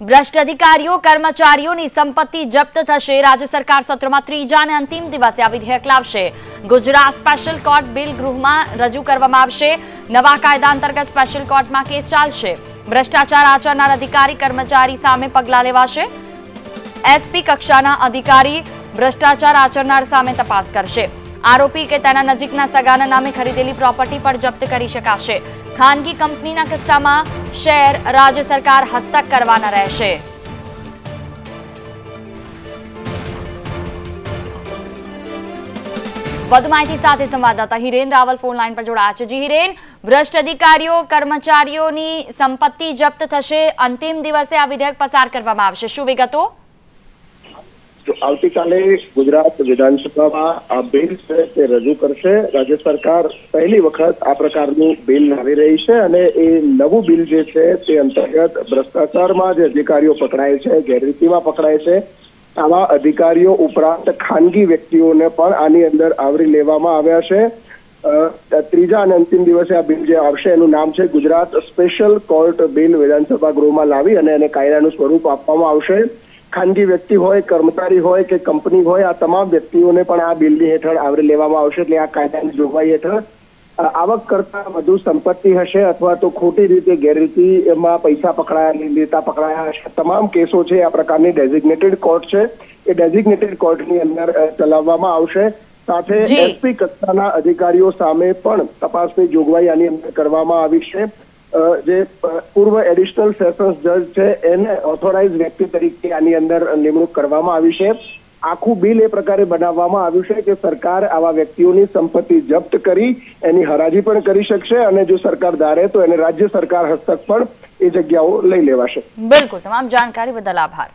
ભ્રષ્ટ અધિકારીઓ કર્મચારીઓની સંપત્તિ જપ્ત થશે. રાજ્ય સરકાર સત્રમાં ત્રીજા અને અંતિમ દિવસે આ વિધેયક લાવશે. ગુજરાત સ્પેશિયલ કોર્ટ બિલ ગૃહમાં રજૂ કરવામાં આવશે. નવા કાયદા અંતર્ગત સ્પેશિયલ કોર્ટમાં કેસ ચાલશે. ભ્રષ્ટાચાર આચરનાર અધિકારી, કર્મચારી સામે પગલાં લેવાશે. એસપી કક્ષાના અધિકારી ભ્રષ્ટાચાર આચરનાર સામે તપાસ કરશે. આરોપી કે તેના નજીકના સગાના નામે ખરીદેલી પ્રોપર્ટી પણ જપ્ત કરી શકાશે. ખાનગી કંપનીના કિસ્સામાં શેર રાજ્ય સરકાર હસ્તક કરવાના રહેશે. વધુ માહિતી સાથે સંવાદદાતા હિરેન રાવલ ફોન લાઈન પર જોડાયા છે. જી હિરેન, ભ્રષ્ટ અધિકારીઓ, કર્મચારીઓની સંપત્તિ જપ્ત થશે, અંતિમ દિવસે આ વિધેયક પસાર કરવામાં આવશે. શું વિગતો? આવતીકાલે ગુજરાત વિધાનસભામાં આ બિલ છે તે રજૂ કરશે. રાજ્ય સરકાર પહેલી વખત આ પ્રકારનું બિલ લાવી રહી છે અને એ નવું બિલ જે છે તે અંતર્ગત ભ્રષ્ટાચારમાં જે અધિકારીઓ પકડાય છે, ગેરરીતિમાં પકડાય છે, આવા અધિકારીઓ ઉપરાંત ખાનગી વ્યક્તિઓને પણ આની અંદર આવરી લેવામાં આવ્યા છે. ત્રીજા અને અંતિમ દિવસે આ બિલ જે આવશે એનું નામ છે ગુજરાત સ્પેશિયલ કોર્ટ બિલ વિધાનસભા ગૃહમાં લાવી અને એને કાયદાનું સ્વરૂપ આપવામાં આવશે. ખાનગી વ્યક્તિ હોય કર્મચારી હોય કે કંપની હોય આ તમામ વ્યક્તિઓને પણ આ બિલની હેઠળ આવરી લેવામાં આવશે એટલે આ કાયદાની જોગવાઈ હેઠળ આવક કરતા વધુ સંપત્તિ હશે અથવા તો ખોટી રીતે ગેરરીતિમાં પૈસા પકડાયા લેતા પકડાયા હશે. તમામ કેસો છે આ પ્રકારની ડેઝિગ્નેટેડ કોર્ટ છે. એ ડેઝિગ્નેટેડ કોર્ટની અંદર ચલાવવામાં આવશે. સાથે. એસપી કક્ષાના અધિકારીઓ સામે પણ તપાસની જોગવાઈ આની અંદર કરવામાં આવી છે. જે પૂર્વ એડિશનલ સેશન્સ જજ છે, એને ઓથોરાઇઝ વ્યક્તિ તરીકે આની અંદર નિમણૂક કરવામાં આવી છે. આખું બિલ એ પ્રકારે બનાવવામાં આવ્યું છે કે સરકાર આવા વ્યક્તિઓની સંપત્તિ જપ્ત કરી, એની હરાજી પણ કરી શકશે અને જો સરકાર ધારે તો એને રાજ્ય સરકાર હસ્તક પણ એ જગ્યાઓ લઈ લેવાશે. બિલકુલ, તમામ જાણકારી બદલ આભાર.